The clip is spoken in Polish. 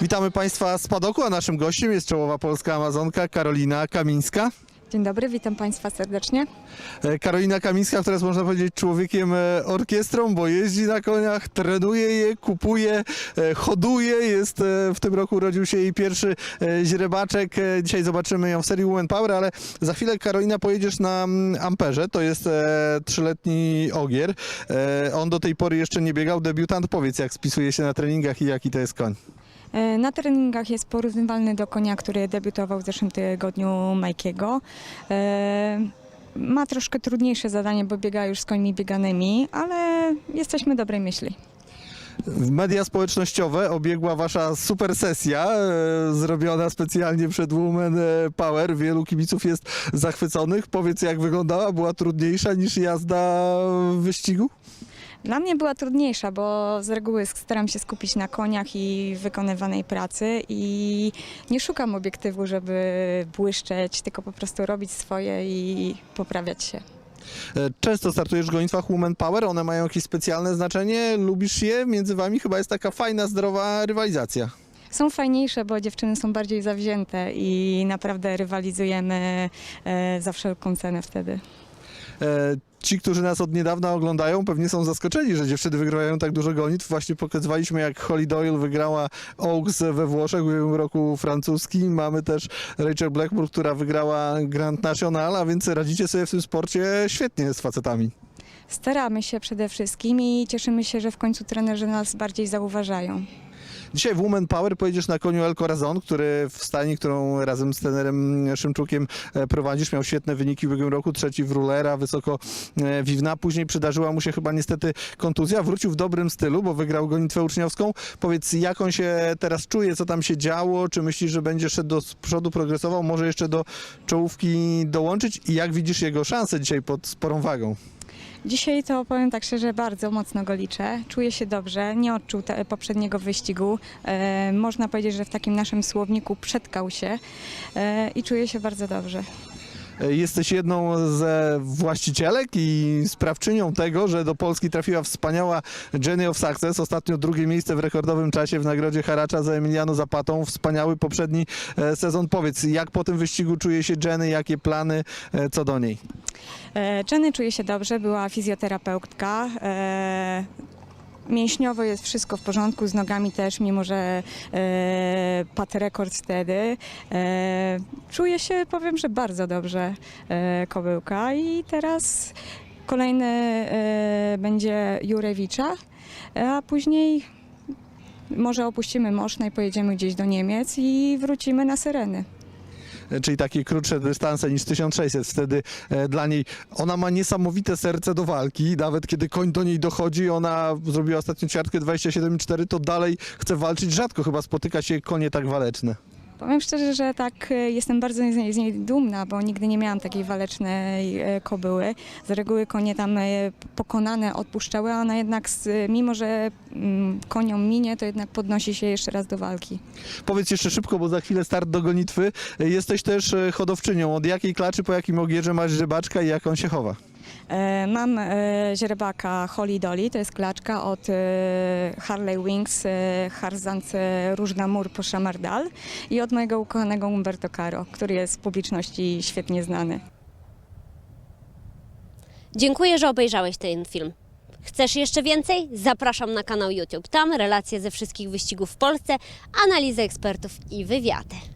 Witamy Państwa z Padoku, a naszym gościem jest czołowa polska Amazonka Karolina Kamińska. Dzień dobry, witam Państwa serdecznie. E, Karolina Kamińska, która jest można powiedzieć człowiekiem e, orkiestrą, bo jeździ na koniach, trenuje je, kupuje, e, hoduje. Jest w tym roku urodził się jej pierwszy źrebaczek. Dzisiaj zobaczymy ją w serii Women Power, ale za chwilę Karolina pojedziesz na mm, Amperze. To jest trzyletni ogier. On do tej pory jeszcze nie biegał. Debiutant, powiedz jak spisuje się na treningach i jaki to jest koń. E, Na treningach jest porównywalny do konia, który debiutował w zeszłym tygodniu Majkiego. E, Ma troszkę trudniejsze zadanie, bo biega już z końmi bieganymi, ale jesteśmy dobrej myśli. Media społecznościowe obiegła wasza super sesja, e, zrobiona specjalnie przed Women Power. Wielu kibiców jest zachwyconych. Powiedz, jak wyglądała? Była trudniejsza niż jazda w wyścigu? Dla mnie była trudniejsza, bo z reguły staram się skupić na koniach i wykonywanej pracy i nie szukam obiektywu, żeby błyszczeć, tylko po prostu robić swoje i poprawiać się. E, Często startujesz w gonitwach Women Power. One mają jakieś specjalne znaczenie. Lubisz je? Między wami chyba jest taka fajna, zdrowa rywalizacja. Są fajniejsze, bo dziewczyny są bardziej zawzięte i naprawdę rywalizujemy e, za wszelką cenę wtedy. E, Ci, którzy nas od niedawna oglądają, pewnie są zaskoczeni, że dziewczyny wygrywają tak dużo gonitw. Właśnie pokazywaliśmy, jak Holly Doyle wygrała Oaks we Włoszech w ubiegłym roku francuski. Mamy też Rachel Blackmore, która wygrała Grand National, a więc radzicie sobie w tym sporcie świetnie z facetami. Staramy się przede wszystkim i cieszymy się, że w końcu trenerzy nas bardziej zauważają. Dzisiaj w Women Power pojedziesz na koniu El Corazon, który w stani, którą razem z trenerem Szymczukiem e, prowadzisz, miał świetne wyniki w ubiegłym roku, trzeci w Rulera, wysoko e, Wiwna. Później przydarzyła mu się chyba niestety kontuzja. Wrócił w dobrym stylu, bo wygrał gonitwę uczniowską. Powiedz, jak on się teraz czuje, co tam się działo? Czy myślisz, że będzie szedł do przodu, progresował, może jeszcze do czołówki dołączyć? I jak widzisz jego szanse dzisiaj pod sporą wagą? Dzisiaj to powiem tak szczerze, bardzo mocno go liczę. Czuję się dobrze, nie odczuł te, poprzedniego wyścigu. E, można powiedzieć, że w takim naszym słowniku przetkał się e, i czuję się bardzo dobrze. Jesteś jedną ze właścicielek i sprawczynią tego, że do Polski trafiła wspaniała Jenny of Success. Ostatnio drugie miejsce w rekordowym czasie w nagrodzie Haracza za Emiliano Zapatą. Wspaniały poprzedni e, sezon. Powiedz, jak po tym wyścigu czuje się Jenny, jakie plany e, co do niej? E, Jenny czuje się dobrze, była fizjoterapeutka. Mięśniowo jest wszystko w porządku, z nogami też, mimo że e, padł rekord wtedy. E, czuje się, powiem, że bardzo dobrze e, kobyłka i teraz kolejny e, będzie Jurewicza, a później może opuścimy Moszna i pojedziemy gdzieś do Niemiec i wrócimy na Syreny. Czyli takie krótsze dystanse niż 1600. Wtedy e, dla niej ona ma niesamowite serce do walki. Nawet kiedy koń do niej dochodzi, ona zrobiła ostatnią ćwiartkę 27,4, to dalej chce walczyć. Rzadko chyba spotyka się konie tak waleczne. Powiem szczerze, że tak e, jestem bardzo z niej, z niej dumna, bo nigdy nie miałam takiej walecznej e, kobyły. Z reguły konie tam e, pokonane odpuszczały, a ona jednak z, mimo, że mm, konią minie, to jednak podnosi się jeszcze raz do walki. Powiedz jeszcze szybko, bo za chwilę start do gonitwy. Jesteś też hodowczynią. Od jakiej klaczy, po jakim ogierze masz rybaczka i jak on się chowa? E, Mam e, źrebaka Holly Dolly, to jest klaczka od e, Harley Wings, e, Harzant e, Różna Mur po Chamardal i od mojego ukochanego Umberto Caro, który jest w publiczności świetnie znany. Dziękuję, że obejrzałeś ten film. Chcesz jeszcze więcej? Zapraszam na kanał YouTube. Tam relacje ze wszystkich wyścigów w Polsce, analizy ekspertów i wywiady.